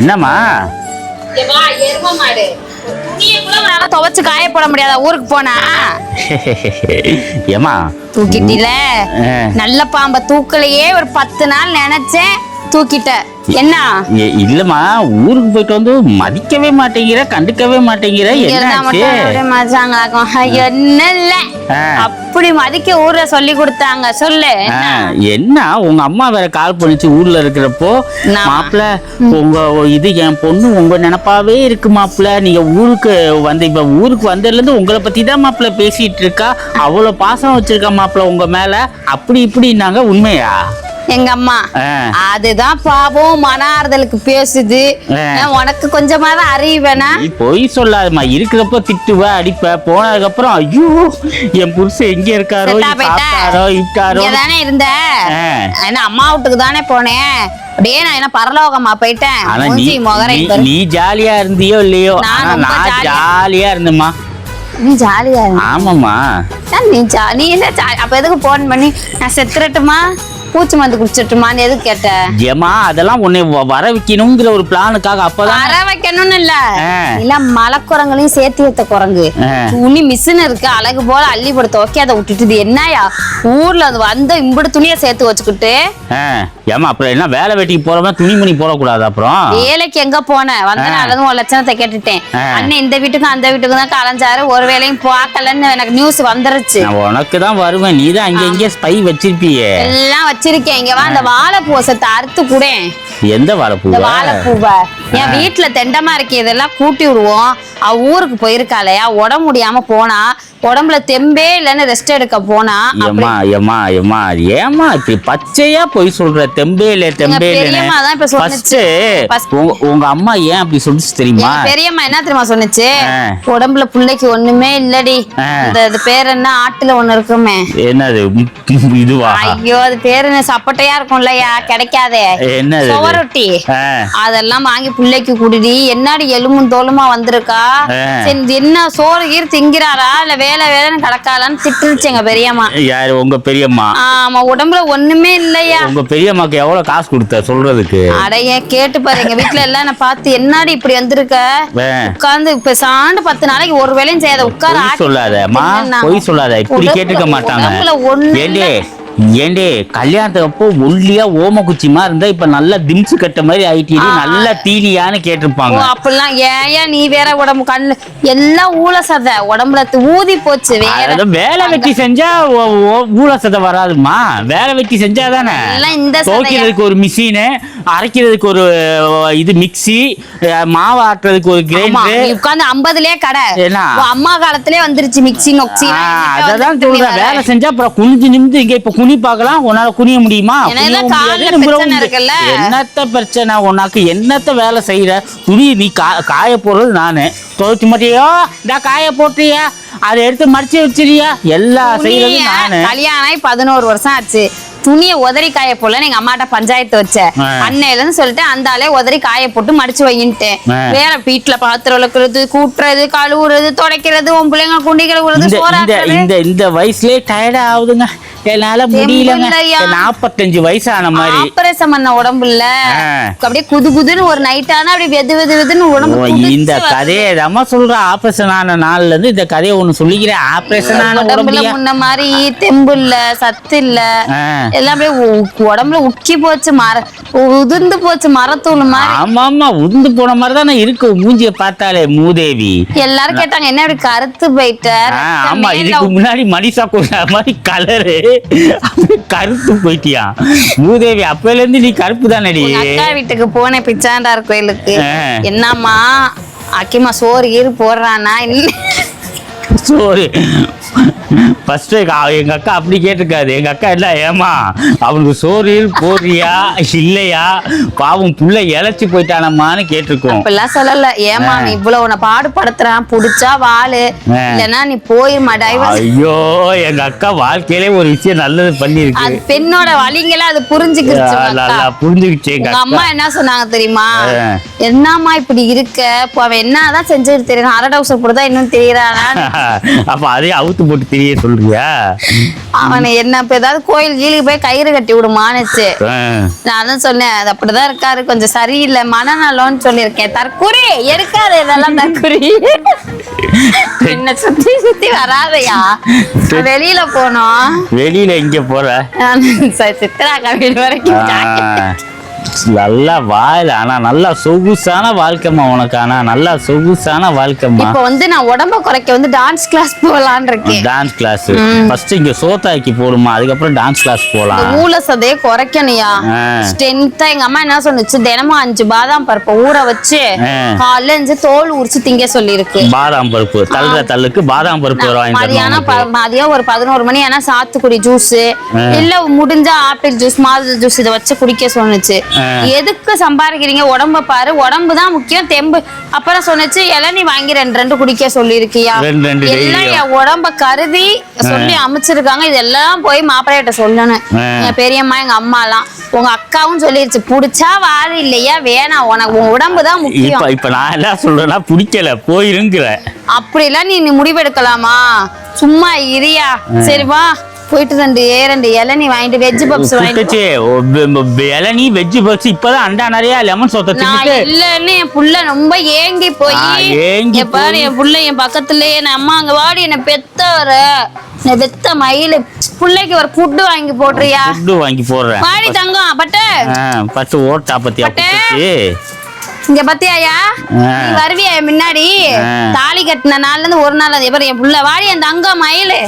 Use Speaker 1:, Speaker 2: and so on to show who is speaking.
Speaker 1: என்னம்மா?
Speaker 2: துவைச்சு காய போட முடியாதா? ஊருக்கு போனா?
Speaker 1: ஏம்மா?
Speaker 2: தூக்கிட்டில. நல்ல பாம்ப தூக்கலையே ஒரு பத்து நாள் நினைச்சேன். தூக்கிட்ட. என்ன?
Speaker 1: இல்லம்மா ஊருக்கு போயிட்டு வந்து மதிக்கவே மாட்டேங்கிற கண்டுக்கவே மாட்டேங்கிற
Speaker 2: என்ன இல்ல. அப்படி மதிக்க ஊர்ல சொல்லி கொடுத்தாங்க. சொல்லு.
Speaker 1: என்ன? உங்க அம்மா வேற கால் பண்ணிச்சு ஊர்ல இருக்கிறப்போ. மாப்பிள்ள உங்க இது என் பொண்ணு உங்க நினப்பாவே இருக்கு மாப்பிள்ள நீங்க ஊருக்கு வந்து இப்ப ஊருக்கு வந்ததுல இருந்து உங்களை பத்தி தான் மாப்பிள்ள பேசிட்டு இருக்கா. அவ்வளவு பாசம் வச்சிருக்கா மாப்பிள்ள உங்க மேல. அப்படி இப்படின்னாங்க உண்மையா?
Speaker 2: எங்க அம்மா. அதுதான் பாவம் மன ஆறுதலுக்கு பேசுது. உனக்கு கொஞ்சமாவது அறிவேனா?
Speaker 1: நீ பொய் சொல்லாதம்மா. இருக்கிறப்ப திட்டுவ அடிப்ப. போனதுக்கு அப்புறம் ஐயோ என் புருஷன் எங்க இருக்காரோ சாப்பிட்டாரோ இட்டாரோ
Speaker 2: தானே இருந்த?
Speaker 1: ஆ.
Speaker 2: என்ன அம்மா வீட்டுக்கு தானே போனேன் அப்படியே நான் என்ன பரலோகமா போயிட்டேன்?
Speaker 1: ஆனா நீ நீ- ஜாலியா இருந்தியோ இல்லையோ?
Speaker 2: நான்
Speaker 1: ஆனா
Speaker 2: ரொம்ப
Speaker 1: நான்
Speaker 2: ஜாலியா-
Speaker 1: இருந்தேம்மா.
Speaker 2: நீ ஜாலியா
Speaker 1: ஆமாம்மா.
Speaker 2: ஏன் நீ ஜா நீ என்ன அப்ப எதுக்கு போன் பண்ணி நான் செத்துறட்டுமா? பூச்சி மருந்து குடிச்சிட்டுமான்னு எதுக்கு கேட்ட?
Speaker 1: ஏமா அதெல்லாம் உன்னை வர வைக்கணுங்கிற ஒரு பிளானுக்காக அப்பதான்
Speaker 2: வர வைக்கணும்னு இல்ல. இல்ல மலைக்குரங்களையும் சேர்த்து வைத்த குரங்கு. துணி மிஷின் இருக்கு அழகு போல அள்ளி போட்டு துவைக்க அதை விட்டுட்டு என்னயா ஊர்ல அது வந்த இம்புடு துணியை சேர்த்து வச்சுக்கிட்டு
Speaker 1: ஆ, ஏம்மா அப்புறம் என்ன வேலை வெட்டிக்கு போறவன் துணிமணி போடக்கூடாது அப்புறம்?
Speaker 2: வேலைக்கு எங்க போனேன் வந்த
Speaker 1: ஆ.
Speaker 2: நல்லதும் ஒரு லட்சணத்தை கேட்டுட்டேன். அண்ணன் இந்த வீட்டுக்கும் அந்த வீட்டுக்கும் தான் கலைஞ்சாரு. ஒரு வேலையும் பார்க்கலன்னு எனக்கு நியூஸ் வந்துருச்சு.
Speaker 1: உனக்கு தான் வருவேன். நீ தான் அங்க இங்கே ஸ்பை வச்சிருப்பியே.
Speaker 2: எல்லாம் வச்சிருக்கேன். இங்க வா அந்த வாழைப்பூவை சத்து அறுத்து கூடேன்
Speaker 1: எந்த
Speaker 2: இந்த
Speaker 1: வாழைப்பூவ
Speaker 2: வாழைப்பூவை. என் வீட்டுல தெண்டமா இருக்கு இதெல்லாம் கூட்டி விடுவோம். அவ ஊருக்கு போயிருக்காளையா உடம்பு முடியாம போனா உடம்புல தெம்பே இல்லைன்னு ரெஸ்ட் எடுக்க போனா அப்படி.
Speaker 1: ஏம்மா ஏம்மா ஏம்மா ஏம்மா இப்படி பச்சையா போய் சொல்ற? தெம்பே இல்ல தெம்பே உங்க அம்மா ஏன் அப்படி சொல்லிச்சு தெரியுமா?
Speaker 2: பெரியம்மா என்ன தெரியுமா சொன்னுச்சு. உடம்புல புள்ளைக்கு ஒண்ணுமே இல்லடி. இந்த பேர் என்ன? ஆட்டுல ஒண்ணு இருக்குமே.
Speaker 1: என்னது? இதுவா?
Speaker 2: ஐயோ அது பேரு என்ன? சப்பட்டையா இருக்கும்லயா கிடைக்காதே.
Speaker 1: என்னது இது?
Speaker 2: சுவரொட்டி. அதெல்லாம் வாங்கி புள்ளைக்கு குடிடி. என்னடி எலும்பும் தோலுமா வந்திருக்கா? என்ன சோறு கீர் திங்கிறாரா? இல்ல வேலை வேலைன்னு கிடக்காளான்னு திட்டுருச்சு எங்க பெரியம்மா.
Speaker 1: யாரு? உங்க பெரியம்மா?
Speaker 2: ஆமா உடம்புல ஒண்ணுமே இல்லையா?
Speaker 1: உங்க பெரியம்மாக்கு எவ்வளவு காசு கொடுத்த சொல்றதுக்கு?
Speaker 2: அடைய கேட்டு பாரு எங்க வீட்டுல எல்லாம் நான் பார்த்து என்னடி இப்படி வந்திருக்க. உட்கார்ந்து இப்ப சாண்டு பத்து நாளைக்கு ஒரு வேலையும் செய்யாத உட்கார
Speaker 1: பொய் சொல்லாத அம்மா பொய் சொல்லாத. இப்படி கேட்டுக்க மாட்டாங்க. ஏண்டே கல்யாணத்துக்கு அப்போ ஒல்லியா ஓம குச்சிமா இருந்தா இப்ப நல்லா திம்சு கட்ட மாதிரி ஆயிட்டீங்க நல்லா தீனியான்னு கேட்டிருப்பாங்க.
Speaker 2: அப்படிலாம் ஏன் நீ வேற உடம்பு கண்ணு எல்லாம் ஊழ சதை உடம்புல ஊதி போச்சு வேற.
Speaker 1: அதான் வேலை வெட்டி செஞ்சா ஊழ சதை வராதுமா? வேலை வெட்டி செஞ்சா தானே?
Speaker 2: இந்த?
Speaker 1: துவைக்கிறதுக்கு ஒரு மிஷினு அரைக்கிறதுக்கு ஒரு இது மிக்ஸி அஹ், மாவு ஆட்டுறதுக்கு ஒரு கிரைண்டர்.
Speaker 2: நீ உட்கார்ந்து ஐம்பதுலயே கடை. அம்மா காலத்திலே வந்துருச்சு மிக்ஸி நொக்ஸி
Speaker 1: அததான் சொல்றேன். வேலை செஞ்சா அப்புறம் குனிஞ்சு நிமிந்து இங்க இப்ப குனி பார்க்கலாம் உன்னால குனிய முடியுமா? என்னத்த பிரச்சனை உனக்கு? என்னத்த வேலை செய்யற துணி நீ காய போடுறது நானு. துவைச்சு மாட்டியோ? இந்த காய போட்டியா? அதை எடுத்து மடிச்சு வச்சிருக்கியா எல்லா செய்யறது நானு.
Speaker 2: கல்யாணம் பதினோரு வருஷம் ஆச்சு. துணியை உதறி காய போல எங்க அம்மாட்ட பஞ்சாயத்து வச்ச.
Speaker 1: ஆ.
Speaker 2: அன்னையில இருந்து சொல்லிட்டு அந்த ஆளே உதறி காய போட்டு மடிச்சு வைங்கிட்டேன்
Speaker 1: ஆ.
Speaker 2: வேற வீட்டுல பாத்திரம் விளக்குறது கூட்டுறது கழுவுறது துடைக்கிறது உன் பிள்ளைங்க குண்டி கழுவுறது
Speaker 1: இந்த இந்த வயசுலயே டயர்டா ஆகுதுங்க. என்னால முடியலங்க? நாப்பத்தஞ்சு வயசான மாதிரி.
Speaker 2: ஆபரேஷன் பண்ண உடம்பு இல்ல
Speaker 1: ஆ.
Speaker 2: அப்படியே குது குதுன்னு ஒரு நைட் ஆனா அப்படியே வெது வெது வெதுன்னு உடம்பு
Speaker 1: இந்த. கதையை நம்ம சொல்ற. ஆபரேஷன் ஆன நாள்ல இருந்து இந்த கதையை ஒண்ணு சொல்லிக்கிறேன். ஆபரேஷன் ஆன
Speaker 2: உடம்புல முன்ன மாதிரி தெம்பு இல்ல சத்து இல்ல. எல்லாம் அப்படியே உடம்புல உக்கி போச்சு மர உதிர்ந்து போச்சு மரத்தூள் மாதிரி.
Speaker 1: ஆமா ஆமா உந்து போன மாதிரி தானே இருக்கு. மூஞ்சிய பார்த்தாலே மூதேவி.
Speaker 2: எல்லாரும் கேட்டாங்க என்ன இப்படி கருத்து போயிட்ட?
Speaker 1: ஆமா இதுக்கு முன்னாடி மனிஷா கொண்ட மாதிரி கலரு கருத்து போயிட்டியா? மூதேவி அப்பையில இருந்து நீ கருப்பு தானடி
Speaker 2: அக்கா வீட்டுக்கு போனேன் பிச்சாண்டார் கோயிலுக்கு. என்னம்மா அக்கிமா சோறு கீறு போடுறானா இல்ல
Speaker 1: சோறு ஃபர்ஸ்ட் எங்க அக்கா அப்படி கேட்டிருக்காது. எங்க அக்கா என்ன ஏமா அவனுக்கு சோறு போடுறியா இல்லையா? பாவம் புள்ள இழைச்சி போயிட்டானம்மான்னு கேட்டிருக்கோம்.
Speaker 2: இப்பெல்லாம் சொல்லல. ஏமா நீ இவ்வளவு உன்னை பாடுபடுத்துறான் புடிச்சா வாழு. இல்லைன்னா நீ போயிருமா டைவர்ஸ்
Speaker 1: ஐயோ எங்க அக்கா வாழ்க்கையிலே ஒரு விஷயம் நல்லது பண்ணிருக்கு
Speaker 2: அது பெண்ணோட வலிங்கள அது அக்கா.
Speaker 1: நல்லா புரிஞ்சுக்கிச்சு எங்க
Speaker 2: உங்க
Speaker 1: அக்கா.
Speaker 2: அம்மா என்ன சொன்னாங்க தெரியுமா. என்னம்மா இப்படி இருக்க? இப்போ அவன் என்னதான் செஞ்சுட்டு தெரியும் அரை டவுசர் போடுதா இன்னும் தெரியறானா
Speaker 1: அப்ப அதே அவுத்து போட்டு தெரிய சொல்றியா?
Speaker 2: அவனை என்ன இப்ப ஏதாவது கோயில் கீழுக்கு போய் கயிறு கட்டி விடுமானுச்சு.
Speaker 1: ஆ.
Speaker 2: நான் தான் சொன்னேன் அது அப்படிதான் இருக்காரு கொஞ்சம் சரியில்லை மனநலம்னு சொல்லியிருக்கேன். தற்குறி எடுக்காது இதெல்லாம் தற்குறி என்ன சுத்தி சுத்தி வராதையா. வெளியில போனோம்.
Speaker 1: வெளியில எங்க போற?
Speaker 2: சித்ரா கோவில் வரைக்கும்
Speaker 1: நல்லா வாயில ஆனா நல்லா சொகுசான வாழ்க்கைம்மா உனக்கு ஆனா நல்லா சொகுசான வாழ்க்கைம்மா.
Speaker 2: இப்ப வந்து நான் உடம்ப குறைக்க வந்து டான்ஸ் கிளாஸ் போலான்னு இருக்கேன்.
Speaker 1: டான்ஸ் கிளாஸ் ஃபர்ஸ்ட் இங்க சோத்தாக்கி போடுமா அதுக்கப்புறம் டான்ஸ் கிளாஸ் போலாம்.
Speaker 2: ஊல சதையை குறைக்கணுயா
Speaker 1: ஆ.
Speaker 2: ஸ்ட்ரென்த்தா எங்க அம்மா என்ன சொன்னுச்சு? தினமும் அஞ்சு பாதாம் பருப்பை ஊற வச்சு. காலைல அஞ்சு தோல் உரிச்சு திங்க சொல்லியிருக்கு.
Speaker 1: பாதாம் பருப்பு. தள்ளுற தள்ளுக்கு பாதாம் பருப்பு
Speaker 2: மதியானம் மதியம் ஒரு பதினோரு மணி ஆனா சாத்துக்குடி ஜூஸ் இல்ல முடிஞ்சா ஆப்பிள் ஜூஸ் மாதுளை ஜூஸ் இதை வச்சு குடிக்க சொன்னுச்சு. எதுக்கு சம்பாதிக்கிறீங்க? உடம்ப பாரு. உடம்பு தான் முக்கியம். தெம்பு. அப்புறம் சொன்னுச்சு இளநீ வாங்கி ரெண்டு ரெண்டு குடிக்க
Speaker 1: ரெண்டு ரெண்டு
Speaker 2: எல்லாம்
Speaker 1: daily.
Speaker 2: என் உடம்ப கருதி சொல்லி அமைச்சிருக்காங்க. இதெல்லாம் போய் மாப்பிள்ளைகிட்ட சொல்லணும். என் பெரியம்மா எங்க அம்மா எல்லாம் உங்க அக்காவும் சொல்லிருச்சு புடிச்சா வாழு இல்லையா? வேணாம். உனக்கு உன் உடம்பு தான் முக்கியம்.
Speaker 1: இப்ப இப்ப நான் என்ன சொல்றேன்னா பிடிக்கல போயிருங்கிற.
Speaker 2: அப்படிலாம் நீ நீ முடிவெடுக்கலாமா? சும்மா இரியா. சரி வா. போயிட்டு ரெண்டு ஏ ரெண்டு இளநீ வாங்கிட்டு வெஜ் பப்ஸ் வாங்கிட்டு
Speaker 1: இளநீ வெஜ் பக்ஸ் இப்பதான் அண்டா நிறைய லெமன் சொத்த தின்னுட்டு.
Speaker 2: இல்லன்னு என் புள்ள ரொம்ப ஏங்கி போய்.
Speaker 1: ஏங்கி
Speaker 2: பாரு என் புள்ள என் பக்கத்துலயே என் அம்மா அங்க வாடி என்ன பெத்தவர. என்ன பெத்த மயிலு. புள்ளைக்கு ஒரு ஃபுட்டு வாங்கி போடுறியா?
Speaker 1: ஃபுட்டு வாங்கி போடுறேன்.
Speaker 2: வாடி தங்கம் பட்டு.
Speaker 1: பட்டு ஓட்டா பத்தியா
Speaker 2: பட்டு. இங்க பத்தியாயா. நீ வருவியா முன்னாடி. தாலி கட்டின நாள்ல இருந்து ஒரு நாள் அது. என் புள்ள. வாடி என் தங்கம் மயிலு.